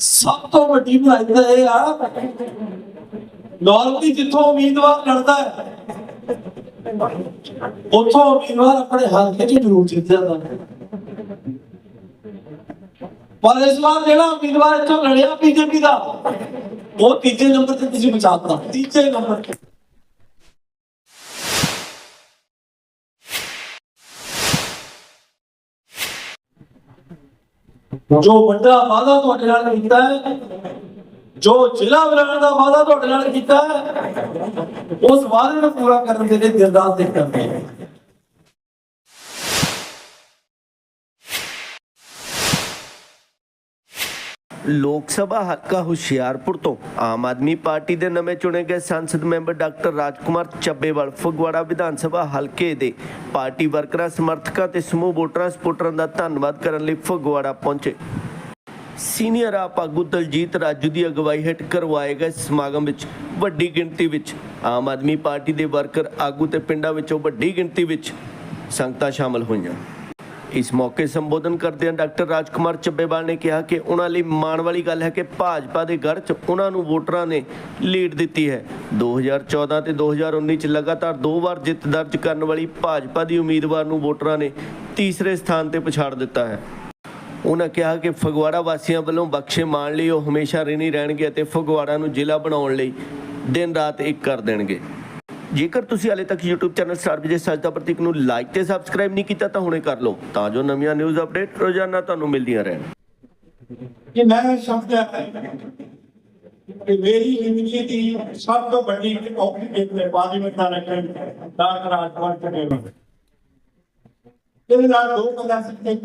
ਸਭ ਤੋਂ ਵੱਡੀ ਭਲਾਈ ਤਾਂ ਇਹ ਆ। ਨਾਰਮਲੀ ਜਿੱਥੋਂ ਉਮੀਦਵਾਰ ਲੜਦਾ ਹੈ, ਉੱਥੋਂ ਉਮੀਦਵਾਰ ਆਪਣੇ ਹਲਕੇ 'ਚ ਜ਼ਰੂਰ ਜਿੱਤ ਜਾਂਦਾ ਪਰ ਇਸ ਵਾਰ ਜਿਹੜਾ ਉਮੀਦਵਾਰ ਇੱਥੋਂ ਲੜਿਆ ਬੀਜੇਪੀ ਦਾ, ਉਹ ਤੀਜੇ ਨੰਬਰ ਤੇ ਤੁਸੀਂ ਬਚਾਤਾ ਤੀਜੇ ਨੰਬਰ ਤੇ। ਜੋ ਵੱਡਾ ਵਾਅਦਾ ਤੁਹਾਡੇ ਨਾਲ ਕੀਤਾ ਹੈ, ਜੋ ਜ਼ਿਲ੍ਹਾ ਬਣਾਉਣ ਦਾ ਵਾਅਦਾ ਤੁਹਾਡੇ ਨਾਲ ਕੀਤਾ ਹੈ, ਉਸ ਵਾਅਦੇ ਨੂੰ ਪੂਰਾ ਕਰਨ ਦੇ ਲਈ ਦਿਨ ਰਾਤ ਕਰਦੇ ਲੋਕ ਸਭਾ ਹਲਕਾ ਹੁਸ਼ਿਆਰਪੁਰ ਤੋਂ ਆਮ ਆਦਮੀ ਪਾਰਟੀ ਦੇ ਨਵੇਂ ਚੁਣੇ ਗਏ ਸੰਸਦ ਮੈਂਬਰ ਡਾਕਟਰ ਰਾਜਕੁਮਾਰ ਚੱਬੇਵਾਲ ਫਗਵਾੜਾ ਵਿਧਾਨ ਸਭਾ ਹਲਕੇ ਦੇ ਪਾਰਟੀ ਵਰਕਰਾਂ, ਸਮਰਥਕਾਂ ਤੇ ਸਮੂਹ ਵੋਟਰਾਂ ਸਪੋਰਟਰਾਂ ਦਾ ਧੰਨਵਾਦ ਕਰਨ ਲਈ ਫਗਵਾੜਾ ਪਹੁੰਚੇ। ਸੀਨੀਅਰ ਆਪ ਆਗੂ ਦਲਜੀਤ ਰਾਜੂ ਦੀ ਅਗਵਾਈ ਹੇਠ ਕਰਵਾਏ ਗਏ ਸਮਾਗਮ ਵਿੱਚ ਵੱਡੀ ਗਿਣਤੀ ਵਿੱਚ ਆਮ ਆਦਮੀ ਪਾਰਟੀ ਦੇ ਵਰਕਰ, ਆਗੂ ਤੇ ਪਿੰਡਾਂ ਵਿੱਚੋਂ ਵੱਡੀ ਗਿਣਤੀ ਵਿੱਚ ਸੰਗਤਾਂ ਸ਼ਾਮਲ ਹੋਈਆਂ। ਇਸ ਮੌਕੇ ਸੰਬੋਧਨ ਕਰਦਿਆਂ ਡਾਕਟਰ ਰਾਜਕੁਮਾਰ ਚੱਬੇਵਾਲ ਨੇ ਕਿਹਾ ਕਿ ਉਹਨਾਂ ਲਈ ਮਾਣ ਵਾਲੀ ਗੱਲ ਹੈ ਕਿ ਭਾਜਪਾ ਦੇ ਗੜ੍ਹ 'ਚ ਉਹਨਾਂ ਨੂੰ ਵੋਟਰਾਂ ਨੇ ਲੀਡ ਦਿੱਤੀ ਹੈ। 2014 ਤੇ 2019 'ਚ ਲਗਾਤਾਰ ਦੋ ਵਾਰ ਜਿੱਤ ਦਰਜ ਕਰਨ ਵਾਲੀ ਭਾਜਪਾ ਦੀ ਉਮੀਦਵਾਰ ਨੂੰ ਵੋਟਰਾਂ ਨੇ ਤੀਸਰੇ ਸਥਾਨ ਤੇ ਪਛਾੜ ਦਿੱਤਾ ਹੈ। ਉਹਨਾਂ ਕਿਹਾ ਕਿ ਫਗਵਾੜਾ ਵਾਸੀਆਂ ਵੱਲੋਂ ਬਖਸ਼ੇ ਮਾਣ ਲਈ ਉਹ ਹਮੇਸ਼ਾ ਰਿਣੀ ਰਹਿਣਗੇ ਅਤੇ ਫਗਵਾੜਾ ਨੂੰ ਜ਼ਿਲ੍ਹਾ ਬਣਾਉਣ ਲਈ ਦਿਨ ਰਾਤ ਇੱਕ ਕਰ ਦੇਣਗੇ। ਜੇਕਰ ਤੁਸੀਂ ਹਾਲੇ ਤੱਕ YouTube channel star Vijay Sajda Prateek ਨੂੰ ਲਾਈਕ ਤੇ ਸਬਸਕ੍ਰਾਈਬ ਨਹੀਂ ਕੀਤਾ ਤਾਂ ਹੁਣੇ ਕਰ ਲਓ। ਤਾਂ ਜੋ ਨਵੀਆਂ ਨਿਊਜ਼ ਅਪਡੇਟ ਰੋਜ਼ਾਨਾ ਤੁਹਾਨੂੰ ਮਿਲਦੀਆਂ ਰਹਿਣ। ਕਿ ਮੈਂ ਸਮਝਿਆ ਕਿ ਮੇਰੀ ਜ਼ਿੰਦਗੀ ਦੀ ਸਭ ਤੋਂ ਵੱਡੀ ਔਪਚਾਰਿਕ ਹੈ ਪਾਰਲੀਮੈਂਟ ਦਾ ਰੱਖਣ ਦਾ ਰਾਜਪਾਲ ਕਰੇਗਾ ਇਹਦੇ ਨਾਲ ਦੋ ਗੱਲਾਂ ਸੀ। ਇੱਕ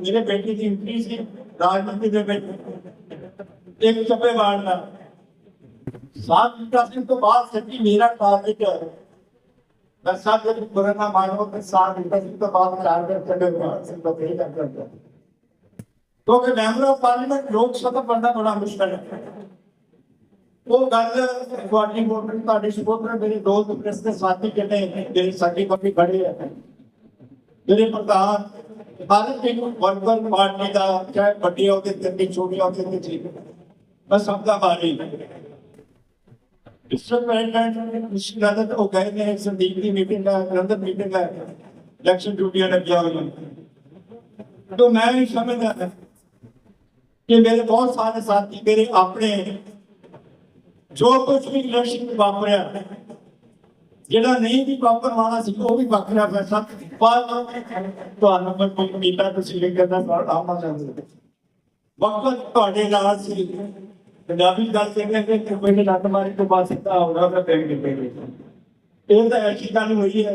ਮੇਰੇ ਬੇਟੀ ਦੀ ਇੰਟਰੀ ਸੀ, ਰਾਜਨੀਤੀ ਦੇ ਵਿੱਚ। ਇੱਕ ਚੱਪੇਵਾਲ ਦਾ। ਸਾਤ ਸਿੰਘ ਤੋਂ ਬਾਅਦ ਸੱਚੀ ਮੇਰਾ ਕਾਰਜ ਮੈਂ ਸਾਥ ਦੇ ਕੋਰੋਨਾ ਮਾਨੋ ਤੇ ਸਾਤ ਸਿੰਘ ਤੋਂ ਬਾਅਦ ਚਾਰ ਦਿਨ ਚੱਪੇਵਾਲ ਸਿੰਘ ਫੇਰ ਕਰਦਾ। ਕਿਉਂਕਿ ਮੈਂਬਰ ਆਫ ਪਾਰਲੀਮੈਂਟ ਲੋਕ ਸਭਾ ਬਣਨਾ ਬੜਾ ਮੁਸ਼ਕਲ ਹੈ। ਉਹ ਗੱਲ ਤੁਹਾਡੀ ਵੋਟਰ ਤੁਹਾਡੀ ਸਪੋਰਟਰ ਮੇਰੇ ਦੋਸਤ ਪ੍ਰੈਸ ਦੇ ਸਾਥੀ ਕਹਿੰਦੇ ਜਿਹੜੇ ਸਾਡੀ ਕਾਫੀ ਖੜੇ ਆ। ਮੇਰੇ ਪ੍ਰਧਾਨ ਭਾਰਤ ਦੇ ਵਰਕਰ ਪਾਰਟੀ ਦਾ, ਚਾਹੇ ਵੱਡੀ ਹੋ ਤੇ ਛੋਟੀ ਹੋ ਤੇ ਠੀਕ ਬਸ ਸਭ ਦਾ ਬਾਰੇ ਸੁਪਰਡੈਂਟ ਸ਼ਿਕਾਇਤ ਉਹ ਗਏ ਨੇ ਸੰਦੀਪ ਦੀ ਮੀਟਿੰਗ ਹੈ ਗ੍ਰੰਥ ਮੀਟਿੰਗ ਹੈ ਇਲੈਕਸ਼ਨ ਡਿਊਟੀਆਂ ਲੱਗੀਆਂ ਹੋਈਆਂ। ਤੋਂ ਮੈਂ ਇਹ ਸਮਝਦਾ ਕਿ ਮੇਰੇ ਬਹੁਤ ਸਾਰੇ ਸਾਥੀ ਮੇਰੇ ਆਪਣੇ ਜੋ ਕੁਝ ਵੀ ਇਲੈਕਸ਼ਨ ਵਾਪਰਿਆ, ਜਿਹੜਾ ਨਹੀਂ ਵੀ ਵਾਪਰ ਵਾਲਾ ਸੀ, ਉਹ ਵੀ ਵਾਪਰਿਆ ਫੈਸਲਾ ਪਰ ਤੁਹਾਨੂੰ ਮੈਂ ਕੋਈ ਕੀਤਾ, ਤੁਸੀਂ ਲਿਖਦਾ ਸਾਡਾ ਆਮਾ ਚਾਹੁੰਦੇ ਵਕਤ ਤੁਹਾਡੇ ਨਾਲ ਸੀ। ਪੰਜਾਬੀ ਗੱਲ ਕਹਿੰਦੇ ਕਿ ਕੋਈ ਲੱਤ ਮਾਰੀ ਤੋਂ ਬਾਅਦ ਸਿੱਧਾ ਹੋਣਾ ਤਾਂ ਪੈਣ ਦੇ ਇਹ ਤਾਂ ਐਸੀ ਗੱਲ ਹੋਈ ਹੈ।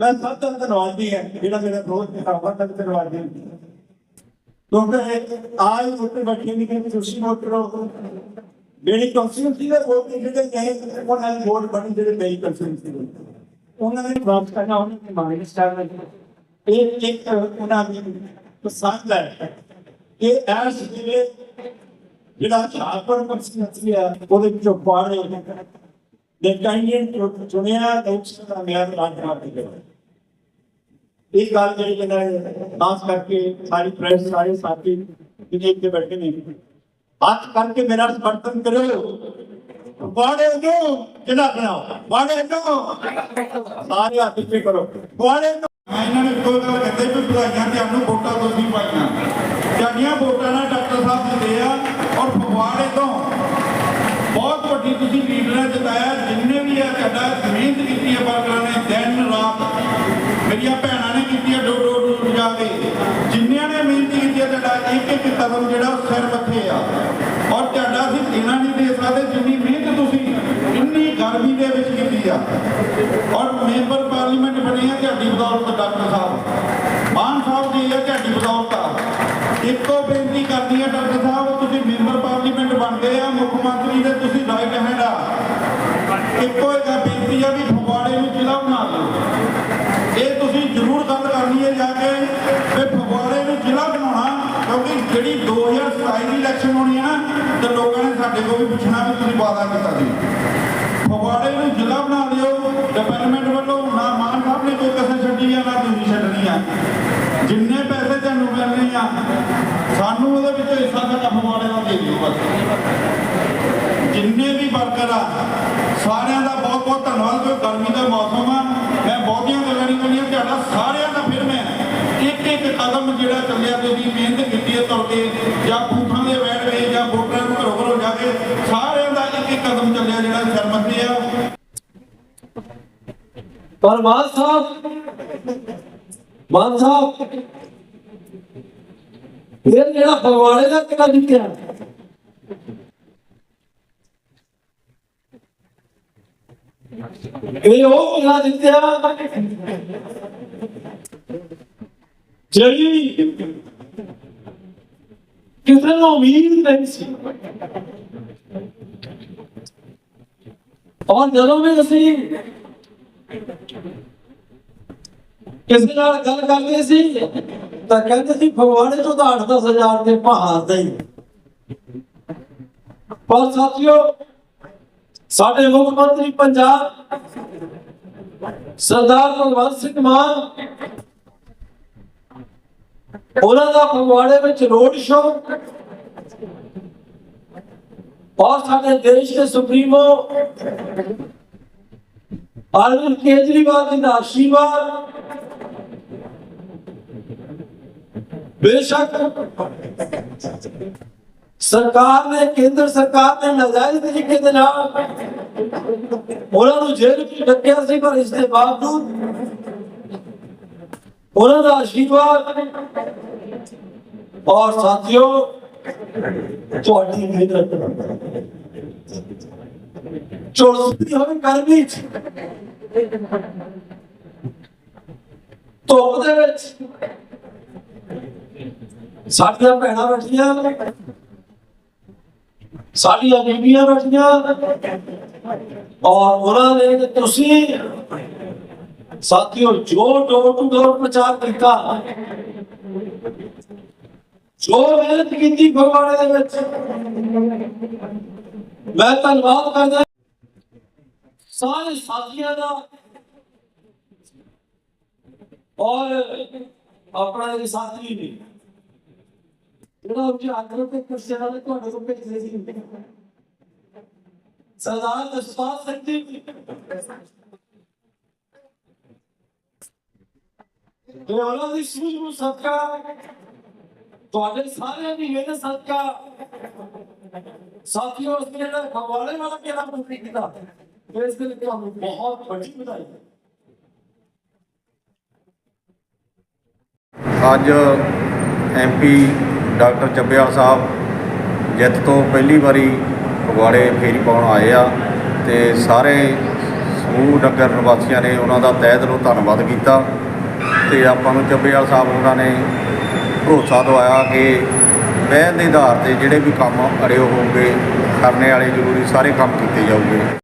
ਮੈਂ ਸਭ ਤੋਂ ਧੰਨਵਾਦੀ ਹੈ, ਜਿਹੜਾ ਮੇਰਾ ਦੋਸਤ ਹੈ ਸਭ ਧੰਨਵਾਦੀ ਕਿਉਂਕਿ ਆਜ ਉੱਤੇ ਬੈਠੇ ਨਹੀਂ ਕਿ ਤੁਸੀਂ ਮੋਟਰੋ ਜਿਹੜੀ ਕੰਸਟੀਟਿਊਂਸੀ ਦੇ ਵੋਟ ਜਿਹੜੇ ਗਏ ਉਹਨਾਂ ਦੇ ਵੋਟ ਬਣੀ, ਜਿਹੜੇ ਮੇਰੀ ਕੰਸਟੀਟਿਊਂਸੀ ਦੇ। ਉਹਨਾਂ ਨੇ ਪ੍ਰਾਪਤ ਕਰਨਾ, ਉਹਨਾਂ ਦੇ ਮਾਈਂਡ ਸਟਾਰ ਇਹ ਇੱਕ ਉਹਨਾਂ ਦੀ ਪਸੰਦ ਹੈ। ਕਿ ਐਸ ਜਿਹੜੇ ਜਿਹੜਾ ਛਾਪਰ ਕੰਸਟੀਟਿਊਂਸੀ ਹੈ ਉਹਦੇ ਵਿੱਚੋਂ ਪਾੜੇ ਦੇ ਕੈਂਡੀਡੇਟ ਚੁਣਿਆ ਲੋਕ ਸਭਾ ਮੇਅਰ ਰਾਜਨਾਥ ਦੇ ਇਹ ਗੱਲ ਜਿਹੜੀ ਕਹਿੰਦਾ ਖਾਸ ਕਰਕੇ ਸਾਰੀ ਪ੍ਰੈਸ ਸਾਰੇ ਸਾਥੀ ਜਿਹੜੇ ਇੱਥੇ ਬੈਠੇ ਨੇ, ਹੱਥ ਕਰਕੇ ਮੇਰਾ ਸਮਰਥਨ ਕਰੋ ਬਾੜੇ ਨੂੰ ਜਿਹੜਾ ਬਣਾਓ ਬਾੜੇ ਨੂੰ ਸਾਰੇ ਹੱਥ ਇੱਥੇ ਕਰੋ। ਬਾੜੇ ਨੂੰ ਇਹਨਾਂ ਨੇ ਕੋਈ ਕਹਿੰਦੇ ਵੀ ਵਧਾਈਆਂ ਤੁਹਾਨੂੰ ਵੋਟਾਂ ਤੁਸੀਂ ਪਾਈਆਂ। ਤੁਹਾਡੀਆਂ ਵੋਟਾਂ ਨਾਲ ਡਾਕਟਰ ਸਾਹਿਬ ਆ ਔਰ ਫਗਵਾੜੇ ਤੋਂ ਬਹੁਤ ਵੱਡੀ ਤੁਸੀਂ ਲੀਡਰਾਂ ਜਿਤਾਇਆ, ਜਿੰਨੇ ਵੀ ਆ ਤੁਹਾਡਾ ਮਿਹਨਤ ਕੀਤੀ ਹੈ ਵਰਕਰਾਂ ਨੇ, ਦਿਨ, ਰਾਤ ਮੇਰੀਆਂ ਭੈਣਾਂ ਨੇ ਕੀਤੀ ਹੈ ਡੋਰ ਡੋਰ ਡੋਰ ਜਾ ਕੇ। ਜਿੰਨਿਆਂ ਨੇ ਮਿਹਨਤ ਕੀਤੀ ਹੈ ਤੁਹਾਡਾ ਇੱਕ ਇੱਕ ਕਦਮ ਜਿਹੜਾ ਸਿਰ ਮੱਥੇ ਆ। ਔਰ ਤੁਹਾਡਾ ਅਸੀਂ ਦੇਣਾ ਨਹੀਂ ਦੇ ਸਕਦੇ, ਜਿੰਨੀ ਮਿਹਨਤ ਤੁਸੀਂ ਇੰਨੀ ਗਰਮੀ ਦੇ ਵਿੱਚ ਕੀਤੀ ਆ। ਔਰ ਮੈਂਬਰ ਪਾਰਲੀਮੈਂਟ ਬਣੇ ਆ, ਤੁਹਾਡੀ ਬਦੌਲਤ ਡਾਕਟਰ ਸਾਹਿਬ। ਇੱਕੋ ਬੇਨਤੀ ਕਰਦੀ ਆ ਡਾਕਟਰ ਸਾਹਿਬ, ਤੁਸੀਂ ਮੈਂਬਰ ਪਾਰਲੀਮੈਂਟ ਬਣ ਆ, ਮੁੱਖ ਮੰਤਰੀ ਦੇ ਤੁਸੀਂ ਰਾਈਟ ਹੈਂਡ ਆ ਇੱਕੋ ਇੱਕ ਬੇਨਤੀ ਆ ਵੀ ਫਗਵਾੜੇ ਨੂੰ ਜ਼ਿਲ੍ਹਾ ਬਣਾ ਦਿਓ। ਇਹ ਤੁਸੀਂ ਜ਼ਰੂਰ ਗੱਲ ਕਰਨੀ ਹੈ ਜਾ ਕੇ ਵੀ ਫਗਵਾੜੇ ਨੂੰ ਜ਼ਿਲ੍ਹਾ ਬਣਾਉਣਾ, ਕਿਉਂਕਿ ਜਿਹੜੀ 2027 ਦੀ ਇਲੈਕਸ਼ਨ ਹੋਣੀ ਹੈ ਨਾ, ਤੇ ਲੋਕਾਂ ਨੇ ਸਾਡੇ ਕੋਲ ਵੀ ਪੁੱਛਣਾ ਵੀ ਤੁਸੀਂ ਵਾਅਦਾ ਕੀਤਾ ਸੀ। ਫਗਵਾੜੇ ਨੂੰ ਜ਼ਿਲ੍ਹਾ ਬਣਾ ਦਿਓ ਡਿਵੈਲਪਮੈਂਟ ਵੱਲੋਂ ਨਾ ਮਾਨ ਸਾਹਿਬ ਨੇ ਕੋਈ ਕਸਰ ਛੱਡੀ ਛੱਡੀ ਆ ਛੱਡਣੀ ਆ। ਜਿੰਨੇ ਪੈਸੇ ਤੁਹਾਨੂੰ ਮਿਲਣੇ ਆ, ਸਾਨੂੰ ਉਹਦੇ ਵਿੱਚੋਂ ਹਿੱਸਾ ਸਾਡਾ ਫਗਵਾੜੇ ਦਾ ਦੇ ਦਿਓ ਬਸ। ਜਿੰਨੇ ਵੀ ਵਰਕਰ ਆ, ਸਾਰਿਆਂ ਦਾ ਬਹੁਤ ਬਹੁਤ ਧੰਨਵਾਦ ਕਿਉਂਕਿ ਗਰਮੀ ਦਾ ਮੌਸਮ ਆ। ਮੈਂ ਬਹੁਤੀਆਂ ਗੱਲਾਂ ਨਹੀਂ ਕਰਨੀਆਂ, ਤੁਹਾਡਾ ਸਾਰਿਆਂ ਦਾ ਫਿਰ ਮੈਂ ਇੱਕ ਇੱਕ ਕਦਮ ਜਿਹੜਾ ਚੱਲਿਆ ਤੁਸੀਂ ਮਿਹਨਤ ਕੀਤੀ ਹੈ ਤੁਰ ਜਾਂ ਬੂਥਾਂ ਦੇ ਬੈਠ ਕੇ ਜਾਂ ਵੋਟਰਾਂ ਨੂੰ ਘਰੋਂ ਘਰੋਂ ਜਾ ਕੇ, ਸਾਰਿਆਂ ਦਾ ਇੱਕ ਇੱਕ ਕਦਮ ਚੱਲਿਆ ਜਿਹੜਾ ਸਿਰ ਆ। ਪਰ ਸਾਹਿਬ। ਮਾਨ ਸਾਹਿਬ ਇਹ ਜਿਹੜਾ ਫਗਵਾੜੇ ਦਾ ਕਿਹੜਾ ਜਿੱਤਿਆ? ਇਹ ਉਹ ਕਿਹੜਾ ਜਿੱਤਿਆ? ਜਿਹੜੀ ਕਿਸੇ ਨੂੰ ਉਮੀਦ ਨਹੀਂ ਸੀ। ਔਰ ਜਦੋਂ ਵੀ ਅਸੀਂ ਕਿਸੇ ਨਾਲ ਗੱਲ ਕਰਦੇ ਸੀ, ਤਾਂ ਕਹਿੰਦੇ ਸੀ ਫਗਵਾੜੇ ਤੋਂ ਤਾਂ 8-10000 ਤੇ ਭਾਰ ਦੇ ਹੀ। ਪਰ ਸਾਥੀਓ, ਸਾਡੇ ਮੁੱਖ ਮੰਤਰੀ ਪੰਜਾਬ, ਸਰਦਾਰ ਭਗਵੰਤ ਸਿੰਘ ਮਾਨ, ਉਹਨਾਂ ਦਾ ਫਗਵਾੜੇ ਵਿੱਚ ਰੋਡ ਸ਼ੋਅ ਔਰ ਸਾਡੇ ਦੇਸ਼ ਦੇ ਸੁਪਰੀਮੋ ਅਰਵਿੰਦ ਕੇਜਰੀਵਾਲ ਜੀ ਦਾ ਆਸ਼ੀਰਵਾਦ ਬੇਸ਼ੱਕ ਸਰਕਾਰ ਨੇ, ਕੇਂਦਰ ਸਰਕਾਰ ਨੇ ਨਾਜਾਇਜ਼ ਤਰੀਕੇ ਦੇ ਨਾਲ ਉਹਨਾਂ ਨੂੰ ਜੇਲ੍ਹ ਵਿੱਚ ਡੱਕਿਆ ਸੀ, ਪਰ ਇਸ ਦੇ ਬਾਵਜੂਦ ਉਹਨਾਂ ਦਾ ਆਸ਼ੀਰਵਾਦ ਔਰ ਸਾਥੀਓ, ਤੁਹਾਡੀ ਮਿਹਨਤ ਚੋਰਸੀ ਹੋਵੇ ਗਰਮੀ ਚ ਧੁੱਪ ਦੇ ਵਿੱਚ ਸਾਡੀਆਂ ਭੈਣਾਂ ਬੈਠੀਆਂ ਸਾਡੀਆਂ ਬੀਬੀਆਂ ਬੈਠੀਆਂ ਔਰ ਉਹਨਾਂ ਨੇ ਤੇ ਤੁਸੀਂ ਸਾਥੀਓ ਜੋ ਡੋਰ ਟੂ ਡੋਰ ਪ੍ਰਚਾਰ ਕੀਤਾ। ਜੋ ਮਿਹਨਤ ਕੀਤੀ ਫਗਵਾੜੇ ਦੇ ਵਿੱਚ। ਮੈਂ ਧੰਨਵਾਦ ਕਰਦਾ ਸਾਰੇ ਸਾਥੀਆਂ ਦਾ। ਔਰ ਆਪਣਾ ਇਹ ਸਾਥੀ ਨੇ ਜਿਹੜਾ ਉਹ ਆਗਰ ਤੇ ਕੁਰਸੀਆਂ ਵਾਲੇ ਤੁਹਾਡੇ ਕੋਲ ਭੇਜਦੇ ਉਹਨਾਂ ਦੀ ਸੂਝ ਨੂੰ ਸਦਕਾ, ਤੁਹਾਡੇ ਸਾਰਿਆਂ ਦੀ ਮਿਹਨਤ ਸਦਕਾ। ਸਾਥੀਓ ਉਸ ਨੇ ਜਿਹੜਾ ਫਗਵਾੜੇ ਵਾਲਾ ਕਿਹੜਾ ਮੁਕਤੀ ਕੀਤਾ। ਇਸ ਦੇ ਲਈ ਤੁਹਾਨੂੰ ਬਹੁਤ ਵੱਡੀ ਵਧਾਈ। ਅੱਜ ਐਮਪੀ ਡਾਕਟਰ ਚੱਬਿਆਲ ਸਾਹਿਬ ਜਿੱਤ ਤੋਂ ਪਹਿਲੀ ਵਾਰੀ ਫਗਵਾੜੇ ਫੇਰੀ ਪਾਉਣ ਆਏ ਆ ਤੇ ਸਾਰੇ ਸਮੂਹ ਨਗਰ ਨਿਵਾਸੀਆਂ ਨੇ ਉਹਨਾਂ ਦਾ ਤਹਿ ਦਿਲੋਂ ਧੰਨਵਾਦ ਕੀਤਾ ਤੇ ਆਪਾਂ ਨੂੰ ਚੱਬਿਆਲ ਸਾਹਿਬ ਉਹਨਾਂ ਨੇ ਭਰੋਸਾ ਦਵਾਇਆ ਕਿ ਵਹਿਣ ਦੇ ਆਧਾਰ ਤੇ ਜਿਹੜੇ ਵੀ ਕੰਮ ਅੜੇ ਹੋਣਗੇ, ਕਰਨੇ ਵਾਲੇ ਜ਼ਰੂਰੀ ਸਾਰੇ ਕੰਮ ਕੀਤੇ ਜਾਊਗੇ।